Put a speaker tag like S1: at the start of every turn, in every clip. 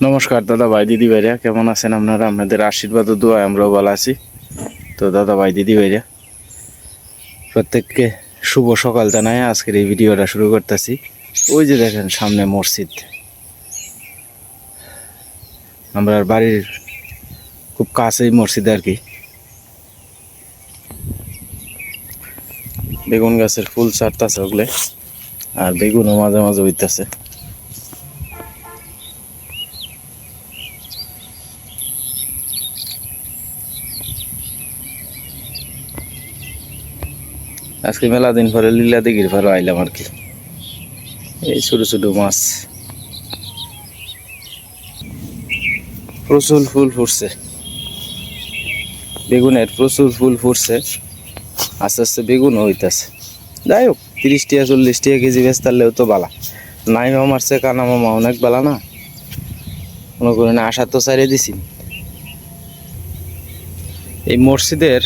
S1: নমস্কার, দাদা ভাই, দিদি ভাইরা, কেমন আছেন আপনারা? আপনাদের আশীর্বাদ ও দোয়ায় আমরাও ভালো আছি। তো দাদা ভাই, দিদি ভাইরা, প্রত্যেককে শুভ সকাল জানাই। আজকের এই ভিডিওটা শুরু করতেছি। ওই যে দেখেন, সামনে মসজিদ। আমরা বাড়ির খুব কাছেই মসজিদ আর কি। বেগুন গাছের ফুল ছাড়তাছে ওগুলো, আর বেগুনও মাঝে মাঝে হইতাছে আজকে মেলা দিন পরে লীলা দিঘির পরে আইলাম আর কি। এই ছোট ছোট মাছ। প্রচুর ফুল ফুটছে। বেগুনের প্রচুর ফুল ফুটছে। আস্তে আস্তে বেগুন হইতাছে। যাই হোক তিরিশ টাকা চল্লিশ টাকা কেজি বেচতারলেও তো বালা। নাই মামার সে কানা মামা অনেক বালা না। মনে করেন আশা তো সারিয়ে দিছি। এই মসজিদের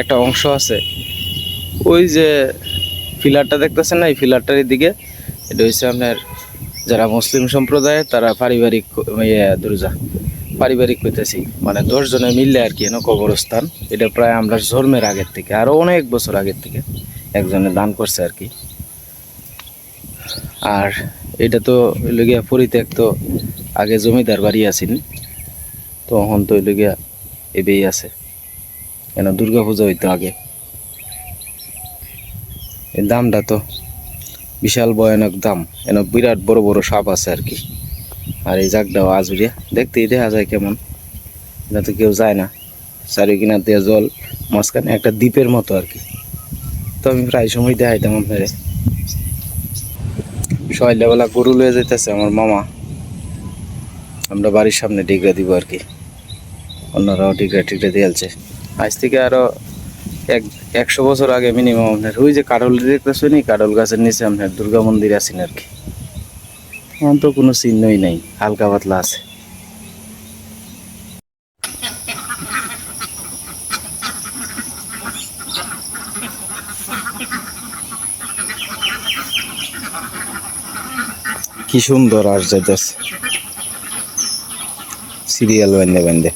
S1: একটা অংশ আছে ওই যে ফিলারটা দেখতেছেন না? এই ফিলারটার দিকে। এটা হচ্ছে আপনার যারা মুসলিম সম্প্রদায়, তারা পারিবারিক ইয়ে দুর্জা পারিবারিক কইতেছি। মানে দশ জনে মিললে আর কি কবরস্থান। এটা প্রায় আমরা জন্মের আগের থেকে আরও অনেক বছর আগের থেকে একজনে দান করছে আর কি। আর এটা তো গিয়া পরিত্যক্ত, আগে জমিদার বাড়ি আছেন তো এখন তো গিয়া এবেই আছে। কেন দুর্গা পূজা হইতো আগে। এই দামটা তো বিশাল ভয়ানক দাম। এন বিরাট বড় বড় সাপ আছে আর কি। আর এই জাগটাও আজুরিয়া দেখতেই দেখা যায় কেমন। এটা তো কেউ যায় না। চারি কিনার দিয়ে জল, মাঝখানে একটা দ্বীপের মতো আর কি। তো আমি প্রায় সময় দেখাইতাম আপনারে। সকালবেলা গরু লয়ে যাইতেছে আমার মামা। আমরা বাড়ির সামনে ডিগরা দিব আর কি। অন্যরাও ডিগরা টিগরা দিয়েছে আজ থেকে আরও এক, একশো বছর আগে মিনিমাম আপনার, ওই যে কাডল দেখতেছো নি কাডল গাছের নিচে আপনার দুর্গা মন্দির আছেন আর কি এখন তো কোনো চিহ্নই নাই, হালকা পাতলা আছে। কি সুন্দর আর যাইতেছে। সিরিয়াল বান্ধে বান্ধে।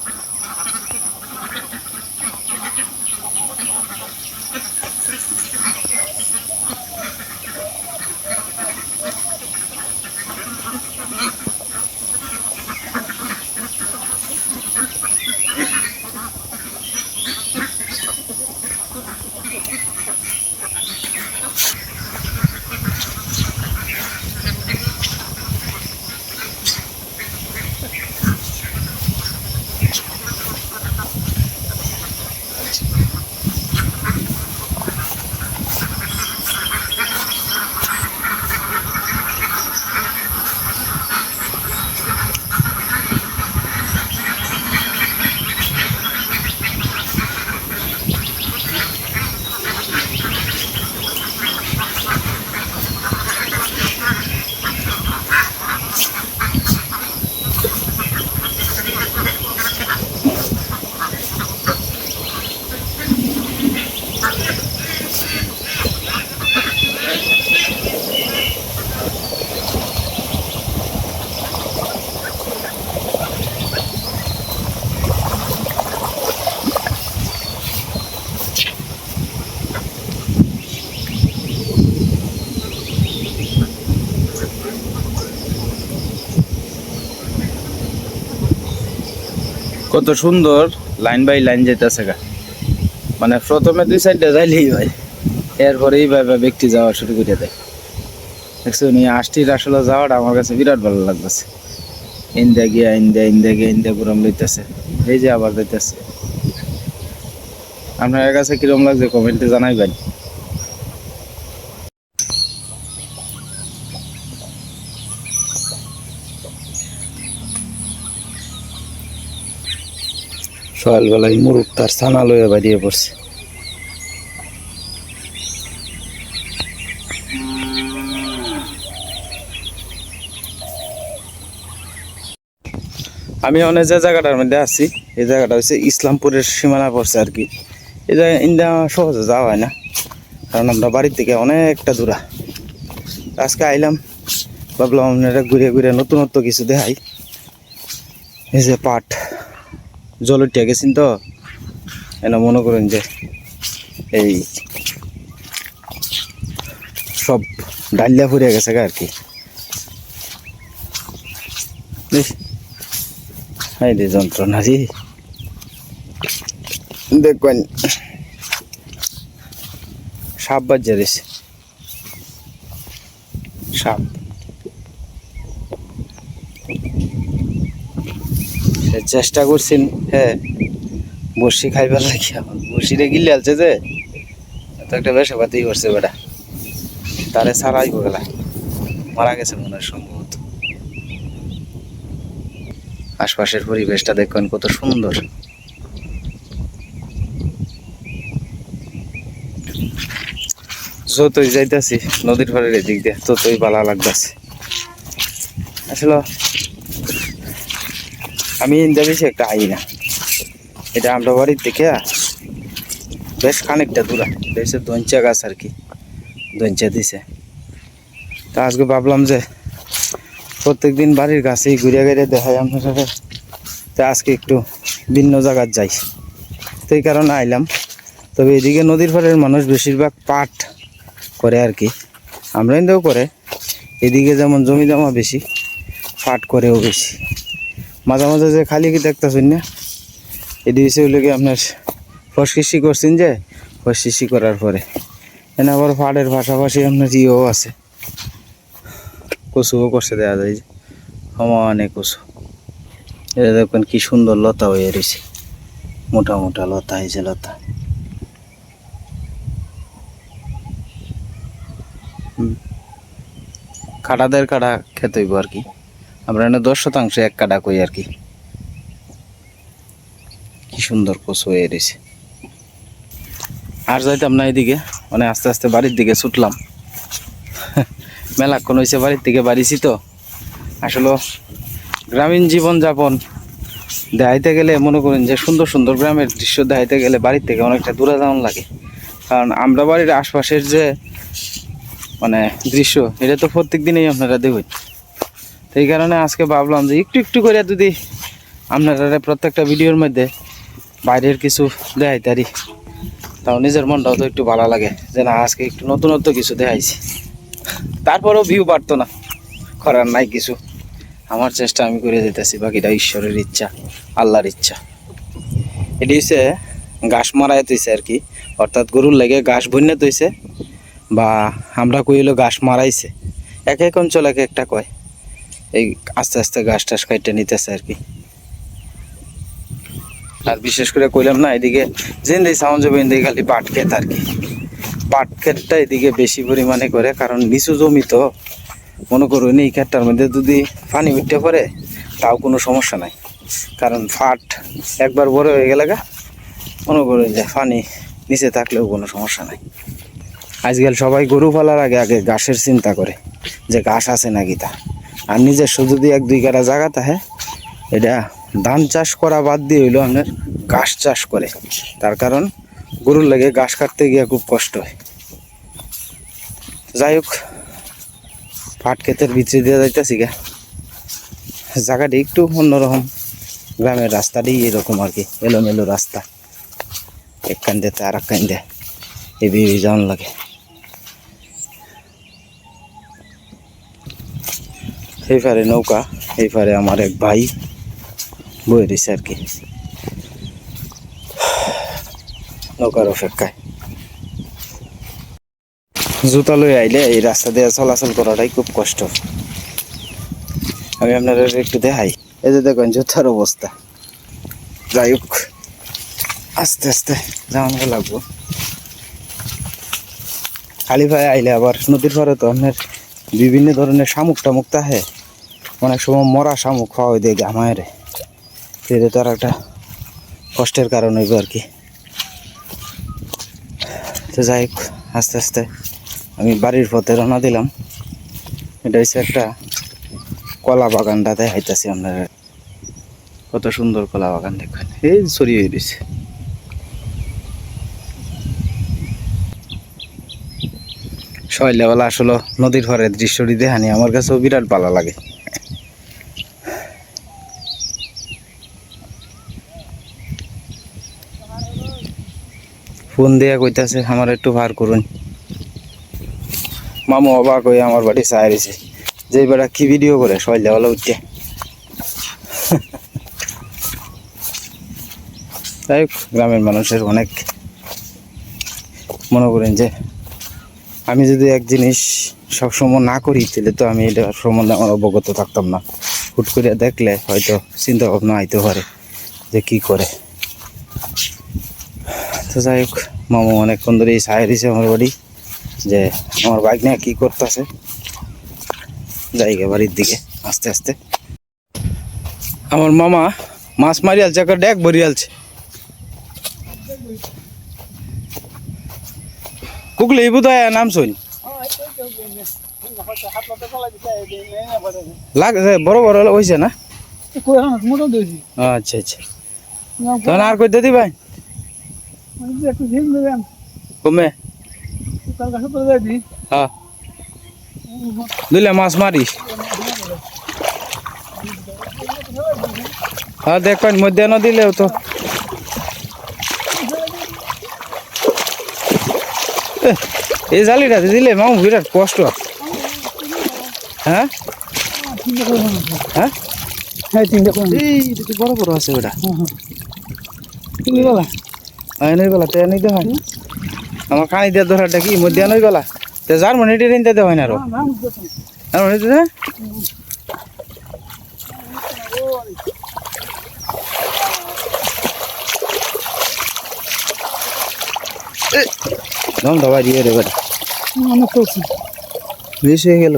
S1: কত সুন্দর লাইন বাই লাইন যেতেছে গা। মানে প্রথমে দুই সাইডটা যাইলেই হয়। এরপরে এইভাবে ব্যক্তি যাওয়া শুরু করে দেয়। দেখছ নি আষ্টির আসলে যাওয়াটা আমার কাছে বিরাট ভালো লাগতেছে। ইন্ডিয়া গিয়া ইন্ডিয়া ইন্ডিয়া গিয়া ইন্ডিয়া পুরম লইতেছে। এই যে আবার যাইতেছে। আপনার কাছে কিরম লাগছে কমেন্টে জানাইবেন। সকালবেলায় মুরুখ তার ছানা লইয়া বাড়িয়ে পড়ছে। আমি অনেক যে জায়গাটার মধ্যে আছি, এই জায়গাটা হচ্ছে ইসলামপুরের সীমানা পড়ছে আর কি। এই জায়গায় ইন্ডিয়া সহজে যাওয়া হয় না, কারণ আমরা বাড়ির থেকে অনেকটা দূরা। আজকে আইলাম, ভাবলাম ঘুরে ঘুরে নতুনত্ব কিছু দেখাই। এই যে পাট। জলটিয়া গেছেন তো? এনা মনে করেন যে এই সব ডালিয়া ফুরিয়া গেছে গা আর কি। রে যন্ত্রণা রে। দেখবেন সাপ বাজে রয়েছে সাপ। চেষ্টা করছেন হ্যাঁ। বসি খাইবার লাগি এখন। বসিরে গিলে আলছে যে তো একটা বেশা পাতি করছে বেটা। তারে সারাই গেলা মারা গেছে মনে হয় সম্ভবত। আশপাশের পরিবেশটা দেখবেন কত সুন্দর। যতই যাইতাছি, নদীর পাড়ের এদিক দিয়ে ততই ভালো লাগতেছে। আসলে আমি ইন্দা বেশি একটা আই না। এটা আমরা বাড়ির থেকে বেশ খানিকটা দূরা। বেশি দঞ্চা গাছ আর কি দঞ্চা দিছে। তা আজকে ভাবলাম যে প্রত্যেক দিন বাড়ির গাছেই ঘুরে ঘুরে দেখাই আপনারা তা আজকে একটু ভিন্ন জায়গার যাই। তো এই কারণে আইলাম। তবে এদিকে নদীর পাড়ের মানুষ বেশিরভাগ পাট করে আর কি। আমরা ইন্দাও করে। এদিকে যেমন জমি জমা বেশি, পাট করেও বেশি। মাঝে মাঝে যে খালি কি দেখতেছেন না? এদিকে হচ্ছে হলো কি আপনার ফসকিসি করছেন যে ফস ফসকিসি করার পরে। এনে আবার পাটের পাশাপাশি আপনার ইয়েও আছে। কচুও করছে দেওয়া যায় যে। সমানে কচু। এটা দেখবেন কি সুন্দর লতা হয়ে রয়েছে। মোটা মোটা লতা হয়েছে লতা। কাটাদের কাটা খেতে হইব আর কি। আমরা এনে দশ শতাংশ এক কাটা কই আর কি। সুন্দর কচু হয়ে রয়েছে। আর যাইতাম না এদিকে মানে আস্তে আস্তে বাড়ির দিকে ছুটলাম। মেলাক্ষণ হয়েছে বাড়ির থেকে বাড়িছি তো। আসলে গ্রামীণ জীবনযাপন দেখাইতে গেলে মনে করেন যে সুন্দর সুন্দর গ্রামের দৃশ্য দেখাইতে গেলে বাড়ির থেকে অনেকটা দূরে যাওয়ান লাগে। কারণ আমরা বাড়ির আশপাশের যে মানে দৃশ্য, এটা তো প্রত্যেক দিনেই আপনারা দেখবেন। তো এই কারণে আজকে ভাবলাম যে একটু একটু করে যদি আপনারা প্রত্যেকটা ভিডিওর মধ্যে বাইরের কিছু দেখাই তারি, তাও নিজের মনটাও তো একটু ভালো লাগে যে না, আজকে একটু নতুনত্ব কিছু দেখাইছি। তারপরেও ভিউ বাড়তো না, করার নাই কিছু। আমার চেষ্টা আমি করে যেতেছি বাকিটা ঈশ্বরের ইচ্ছা, আল্লাহর ইচ্ছা। এটি হচ্ছে ঘাস মারাই তৈছে আর কি, অর্থাৎ গরুর লেগে ঘাস বন্যা তৈছে বা আমরা কইলো ঘাস মারাইছে। এক এক অঞ্চল এক একটা কয়। এই আস্তে আস্তে গাছ টাস কাইটে নিতেছে আর কি। আর বিশেষ করে কইলাম না, এদিকে যেন সাউন্ড যাবে এদিকে খালি পাট ক্ষেত আর কি। পাট ক্ষেতটা এদিকে বেশি পরিমাণে করে, কারণ নিচু জমি তো, মনে করুন এই ক্ষেতটার মধ্যে যদি পানি উঠতে পারে, তাও কোনো সমস্যা নাই। কারণ ফাট একবার বড় হয়ে গেলে গা, মনে করুন যে পানি নিচে থাকলেও কোনো সমস্যা নাই। আজকাল সবাই গরু পালার আগে আগে ঘাসের চিন্তা করে যে ঘাস আছে নাকি তা। আর নিজস্ব যদি এক দুই কাটা জায়গা থাকে, এটা ধান চাষ করা বাদ দিয়ে হইল আপনার ঘাস চাষ করে। তার কারণ গরুর লাগে ঘাস কাটতে গিয়ে খুব কষ্ট হয়। যাই হোক, পাট ক্ষেতের ভিতরে দিয়ে যাইতেছি গা। জায়গাটি একটু অন্যরকম, গ্রামের রাস্তাটি এরকম আর কি, এলোমেলো রাস্তা। এক কান দিয়ে আর এক কান দিয়ে এভাবে যাওয়ান লাগে। এই নৌকা, এই পারে আমার এক ভাই বই রয়েছে আর কি। নৌকার অপেক্ষায়। জুতা লই আইলে এই রাস্তা দিয়ে চলাচল করাটাই খুব কষ্ট। আমি আপনাদের একটু দেখাই। এই যে দেখুন, জুতার অবস্থা। যাই হোক, আস্তে আস্তে যাওয়ানো লাগবো। খালি ভাই আইলে আবার নদীর পাড়ে তো আপনার বিভিন্ন ধরনের শামুক টামুক তাহে। অনেক সময় মরা শামুক খাওয়া হয়ে দেয় আমায় এটা তো আর একটা কষ্টের কারণ হইব আর কি। তো যাই হোক, আস্তে আস্তে আমি বাড়ির পথে রওনা দিলাম। এটা হচ্ছে একটা কলা বাগানটাতে হাইতাছি আপনারা কত সুন্দর কলা বাগান দেখবেন এই ছড়িয়ে দিছে। সকালবেলা আসলে নদীর ঘরের দৃশ্যটি দেখানি। আমার কাছেও বিরাট ভালো লাগে। ফোন দিয়ে কইতাছে আমার একটু ভার করুন। মামু অবাক হয়ে আমার বাড়ি রয়েছে। যে বেড়া কি ভিডিও করে সইলে বলে উঠতে তাই হোক, গ্রামের মানুষের অনেক মনে করেন যে আমি যদি এক জিনিস সবসময় না করি তাহলে তো আমি এটা সম্বন্ধে আমার অবগত থাকতাম না। হুট করে দেখলে হয়তো চিন্তা ভাবনা আইতে পারে যে কি করে। তো যাই হোক মামু অনেকক্ষণ ধরে এই দিছে আমার বাড়ি যে আমার বাইক নিয়ে কি করতেছে। যাইগে বাড়ির দিকে আস্তে আস্তে। আমার মামা মাছ মারি আলছে একটা ডেক ভরি আলছে। কুকলি এই বোধ নাম শুন। লাগছে বড় বড় হয়েছে না? আচ্ছা আচ্ছা। তখন আর কই দিদি ভাই কমে? হ্যাঁ। দিলে মাছ মারিস। হ্যাঁ দেখবেন দিলেও তো। এই জালিটা দিলে মামু বিরাট কষ্ট। হ্যাঁ? হ্যাঁ? এই এটা তো বড় বড় আছে ওটা। তে নিতে হয়। আমার কানি দিয়ে ধরাটা কি মধ্যে আনই গলা তে যার মনে এটা নিতে দেওয়া হয় না আরও। আর মনে দিতে দম দাবা দিয়ে রে বেটা। বেশ হয়ে গেল।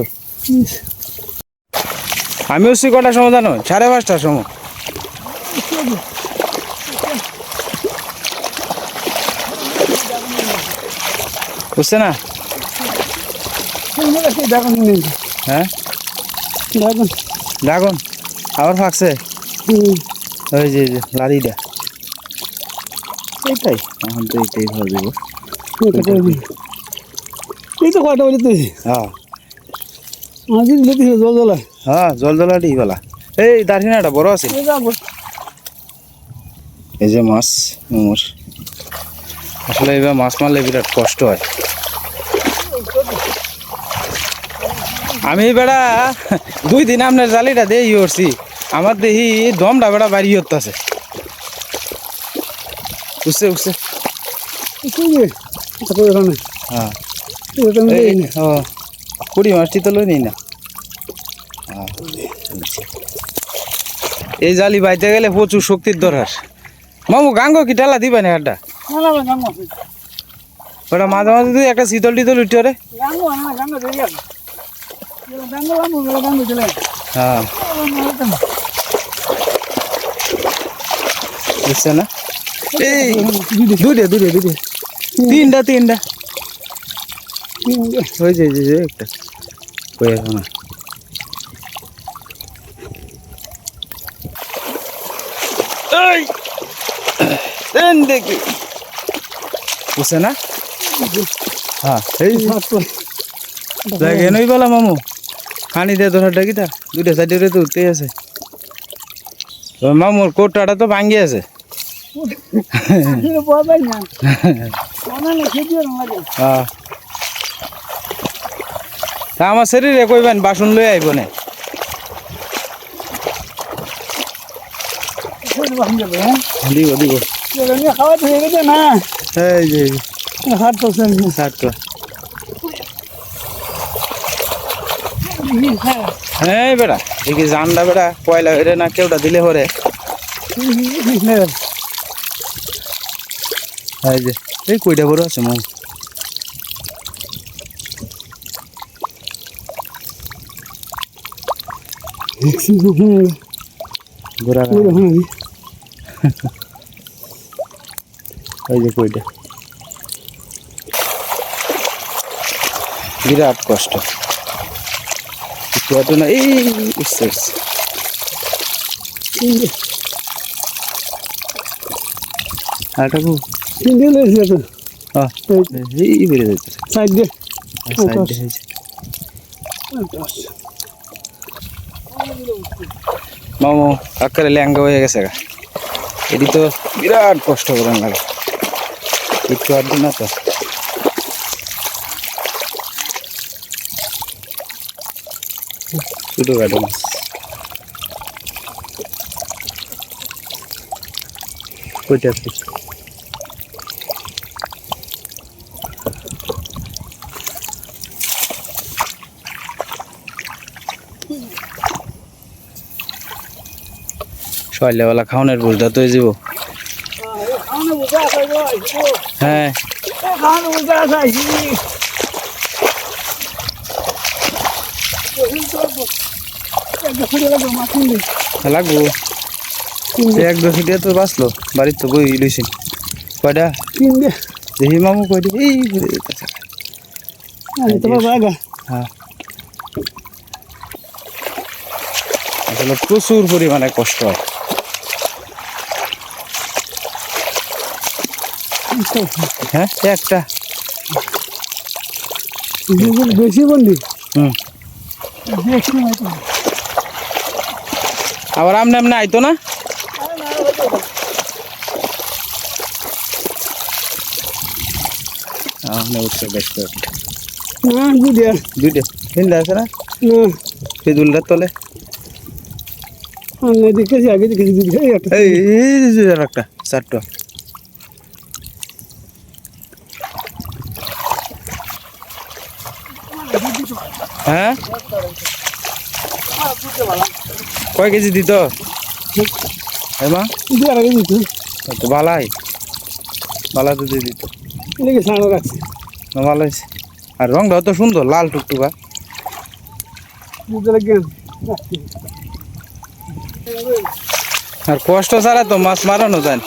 S1: আমি হচ্ছি কটার সময় জানো সাড়ে পাঁচটার সময়। বুঝছে না? হ্যাঁ? ড্রাগন। আবার ফাঁকছে? ওই যে লারিটা এটাই এখন তো এটাই ভাবে দেবো।
S2: এই তো কয়টা বলি তুই?
S1: হ্যাঁ।
S2: জল জলা
S1: হ্যাঁ জল জলাটি বলা এই দার্জিনাটা বড় আছে।
S2: এই
S1: এই যে মাছ মোমোর। আসলে এবার মাছ মারলে বিরাট কষ্ট হয়। আমি বেড়া দুই দিন আপনার জালিটা দিয়ে ই করছি। আমার দেখি দমটা বেড়া বাড়ি হতেছে উঠছে উঠছে। হ্যাঁ। কুড়ি মাছটি তো লই নি না। হ্যাঁ, এই জালি বাইতে গেলে প্রচুর শক্তির দরকার। মামু গাঙ্গ কি টালা দিবে না একটা? ওটা মাঝে মাঝে তুই একটা শীতল টিতল উঠে রে। হ্যাঁ এই দুটে দুটে দুটে তিনটা তিনটা ওই যে যে একটা এখন দেখি বুঝছে না হ্যাঁ এই লাগে নই বলা মামু খানি দিয়ে ধরার ডাকি তা দুটা সাইডে তো উঠতেই আছে। মামুর কোটাটা তো ভাঙ্গি আছে। আমার শরীরে কইবেন বাসন লই আইব না। দিব দিব।
S2: খাওয়া না
S1: এই যে।
S2: হাট তো সেন
S1: তো
S2: হ্যাঁ।
S1: বেড়া দেখি জানটা বেড়া? পয়লা হইরে না কেউটা দিলে হরে? এই যে, এই কইটা বড় আছে কইটা। বিরাট কষ্ট। একটু হাঁটো না এই উঠছে খুব
S2: সিঙ্গেল হয়েছে তো
S1: হ্যাঁ এই বেড়ে যাচ্ছে
S2: সাইড দিয়ে
S1: সাইড হয়েছে মামু আকারে ল্যাঙ্গা হয়ে গেছে এটি তো বিরাট কষ্ট করেন লাগে একটু আর না তো কাটো মাছ কইটা সকালবেলা খাওয়ানোর বুঝটা তো যাব।
S2: বুঝা গো
S1: হ্যাঁ
S2: খাওয়ানো বুঝা আছে আইছি
S1: লাগবো। এক তো বাঁচলো বাড়ির তো বই লইছি। কয়টা? দেখি মামু কয় এই হ্যাঁ। আসলে প্রচুর পরিমাণে কষ্ট হয়। হ্যাঁ একটা।
S2: বেশি বন্ধি
S1: হুম। আবার আমনে আমনে আইতো না? আমনে উঠছে
S2: না বুঝিয়া
S1: দুইটা? তিনটা আছে না? ফিদুলটার তলে?
S2: আমি দেখেছি আগে দেখেছি
S1: এই একটা চারটা। হ্যাঁ? কয় কেজি দিত? এমা
S2: দুধ আর আগে দিত
S1: তো ভালাই ভালা তো দিয়ে দিত।
S2: লেগে সাড়া রাখছে
S1: ভালো হয়েছে আর রংটা তো সুন্দর লাল টুকটুকা। আর কষ্ট ছাড়া তো মাছ মারানো যায় না।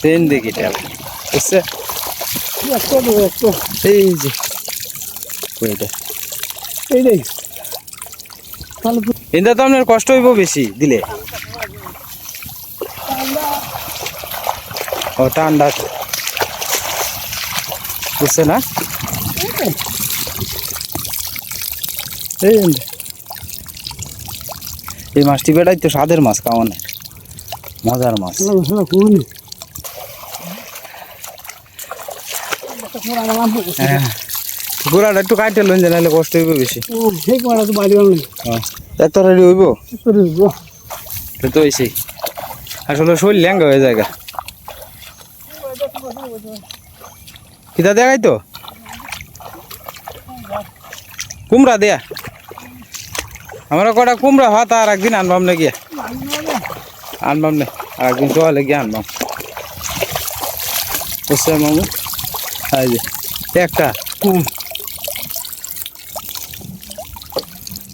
S1: ট্রেন দেখি টেল বুঝছে? এই যে।
S2: এই তাহলে
S1: এটা তো আপনার কষ্ট হইব বেশি দিলে। ও, ঠান্ডা বুঝছে না? এই মাছটি বেটাই তো স্বাদের মাছ কামানের মজার মাছ। হ্যাঁ। গোড়াটা একটু কাটে লইন যে নাহলে কষ্ট হইব বেশি।
S2: সেই করা তো বাড়ি বাংলা
S1: হ্যাঁ। এত রেডি হইব? তো হইছে। আসলে শরীর ল্যাঙ্গা হয়ে যায়। কিতা দেখাই তো কুমড়া দেয়া। আমরা কটা কুমড়া ভাত আর একদিন আনবাম না গিয়া আনবাম না আর একদিন সকালে গিয়ে আনবাম। বুঝছে মামু? একটা
S2: আচ্ছা তোমার কাছে নিয়ে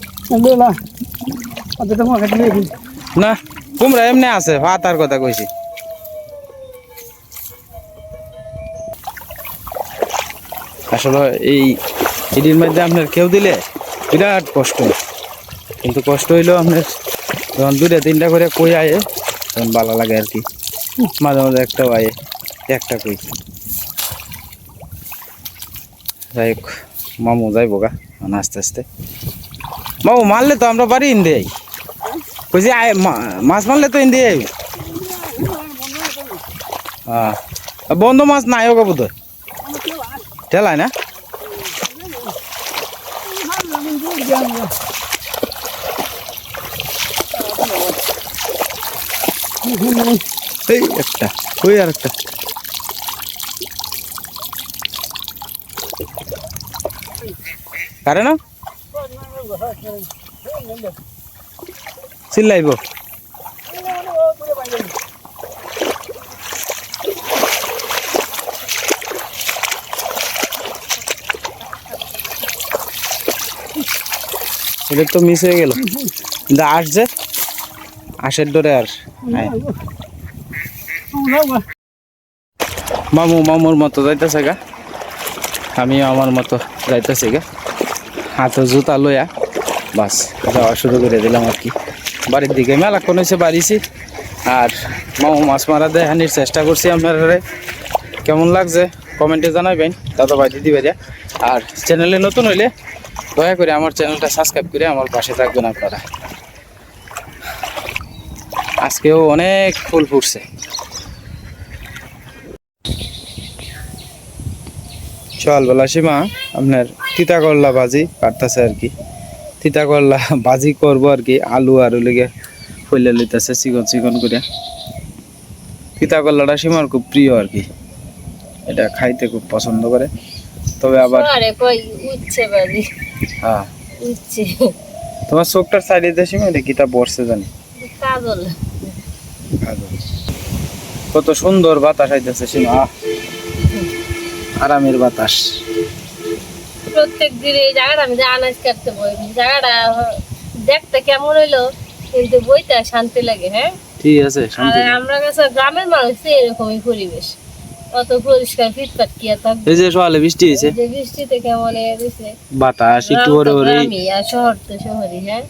S2: দিই
S1: না, কুমড়া এমনি আছে ভাত আর কথা কইছি। আসলে এই এটির মধ্যে আপনার কেউ দিলে বিরাট কষ্ট। কিন্তু কষ্ট হইলেও আপনার যখন দুটা তিনটা করে কই আয়ে, তখন ভালো লাগে আর কি। মাঝে মাঝে একটাও আয়ে, একটা কই। যাই হোক, মামু যাইব গা আস্তে আস্তে মামু মারলে তো আমরা বাড়ি ইন দেই কইছি মা- মাছ মারলে তো ইন দিয়ে হ্যাঁ বন্ধ মাছ নাই হোক বোধ ঠেলায় না? এই একটা চিল্লাইব এটা তো মিস হয়ে গেল। কিন্তু আসছে আশের ডরে আর। মামু, মামুর মতো যাইতেছে গা। আমিও আমার মতো যাইতেছি গা। হাতে জুতা লইয়া। বাস, যাওয়া শুরু করে দিলাম আর কি। বাড়ির দিকে মেলাক্ষণ হয়েছে বাড়িছি। আর মামু মাছ মারা দেহানির চেষ্টা করছি আপনার কেমন লাগছে? কমেন্টে জানাবেন দাদা ভাই, দিদি ভাইরা। আর চ্যানেলে নতুন হইলে দয়া করে আমার চ্যানেলটা সাবস্ক্রাইব করে আমার পাশে থাকবেন আপনারা। আজকেও অনেক ফুল ফুটছে। চল বলা সীমা আপনার তিতা করলা বাজি কাটতেছে আর কি। তিতা করলা ভাজি করব আর কি আলু আর লেগে ফইলে লইতেছে চিকন চিকন করে। তিতা করলাটা সীমার খুব প্রিয় আর কি। এটা খাইতে খুব পছন্দ করে। তবে আবার হ্যাঁ। তোমার চোখটার সাইডে সীমা এটা কিতা পড়ছে জানি?
S2: কাজল।
S1: কত সুন্দর বাতাস আইতেছে সীমা আরামের বাতাস।
S2: প্রত্যেক দিন এই জায়গাটা আমি যে আনাজ কাটতে বই জায়গাটা দেখতে কেমন হইল কিন্তু বইতে শান্তি লাগে হ্যাঁ?
S1: ঠিক আছে শান্তি
S2: আমরা কাছে গ্রামের মানুষ এরকমই পরিবেশ। অত পরিষ্কার ফিটফাট কি থাকবে?
S1: এই যে সকালে বৃষ্টি হয়েছে।
S2: যে বৃষ্টিতে কেমন এ
S1: বাতাস একটু
S2: আর শহর তো শহরই হ্যাঁ?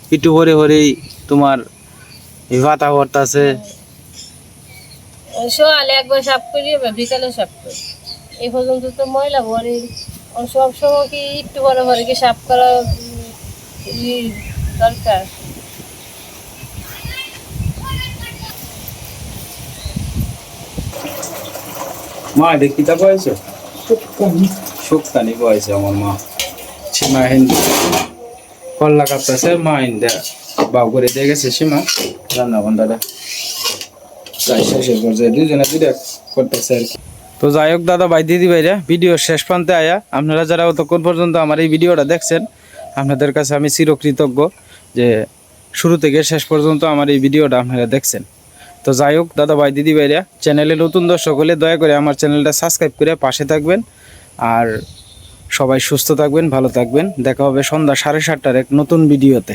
S1: তোমার
S2: সকালে একবার সাফ করি বিকালে সাফ করি। এই পর্যন্ত তো ময়লা ভরে সব সময় কি একটু বড় ভরে কি সাফ করা দরকার?
S1: মা এটা আমার মা। সীমা হিন্দি কল্লা কাপতাছে মা হিন্দা বাউ করে দিয়ে গেছে সীমা রান্না পর্যায়ে দুজনে দুইটা করতেছে আর কি। তো যাই হোক, দাদা ভাই, দিদি ভাইরা, ভিডিও শেষ প্রান্তে আয়া। আপনারা যারা অতক্ষণ পর্যন্ত আমার এই ভিডিওটা দেখছেন, আপনাদের কাছে আমি চিরকৃতজ্ঞ যে শুরু থেকে শেষ পর্যন্ত আমার এই ভিডিওটা আপনারা দেখছেন। তো যাই হোক, দাদা ভাই, দিদি ভাইরা, চ্যানেলে নতুন দর্শক হলে দয়া করে আমার চ্যানেলটা সাবস্ক্রাইব করে পাশে থাকবেন। আর সবাই সুস্থ থাকবেন, ভালো থাকবেন। দেখা হবে সন্ধ্যা সাড়ে সাতটার এক নতুন ভিডিওতে।